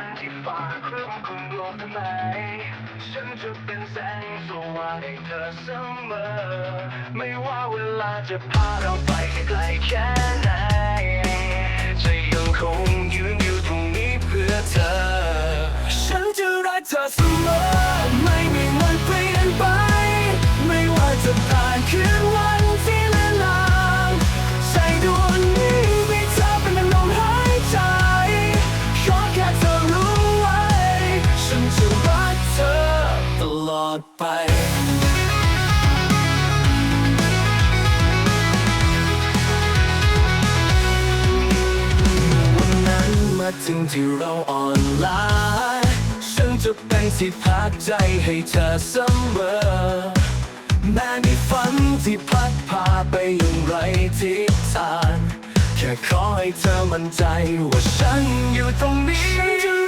วันที่ฟ้าครึ้มครึ้มโลกทั้งหลายฉันจะเป็นแสงสว่างให้เธอเสมอ ไม่ว่าเวลาจะพาเราไปไกลแค่ไหน จะยังคงยืนอยู่ตรงนี้เพื่อเธอ ฉันจะรักเธอ ดไปวันนั้นมาถึงที่เราอ่อนล้าฉันจะเป็นที่พักใจให้เธอเสมอ แม้มีฝันที่พัดพาไปอย่างไรทิศทางแค่ขอให้เธอมั่นใจว่าฉันอยู่ตรงนี้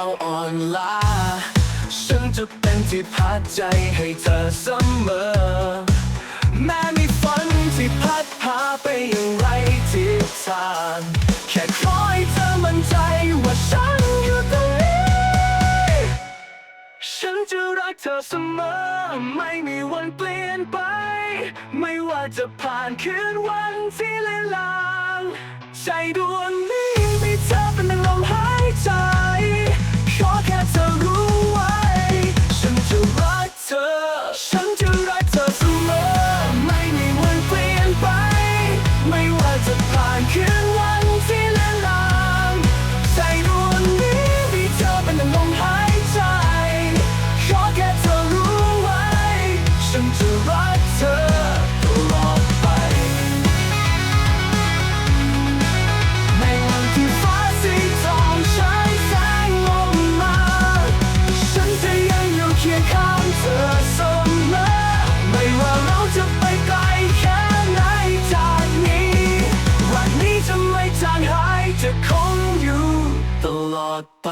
เราอ่อนล้า ฉันจะเป็นที่พักใจให้เธอเสมอ แม้มีฝันที่พัดพาไปอย่างไรทิศทางแค่ขอให้เธอมั่นใจว่าฉันอยู่ตรงนี้ ฉันจะรักเธอเสมอ ไม่มีวันเปลี่ยนไป ไม่ว่าจะผ่านคืนวันที่เลือนลางใจดวงนี้ ผ่านคืนวัน จะคงอยู่ตลอดไป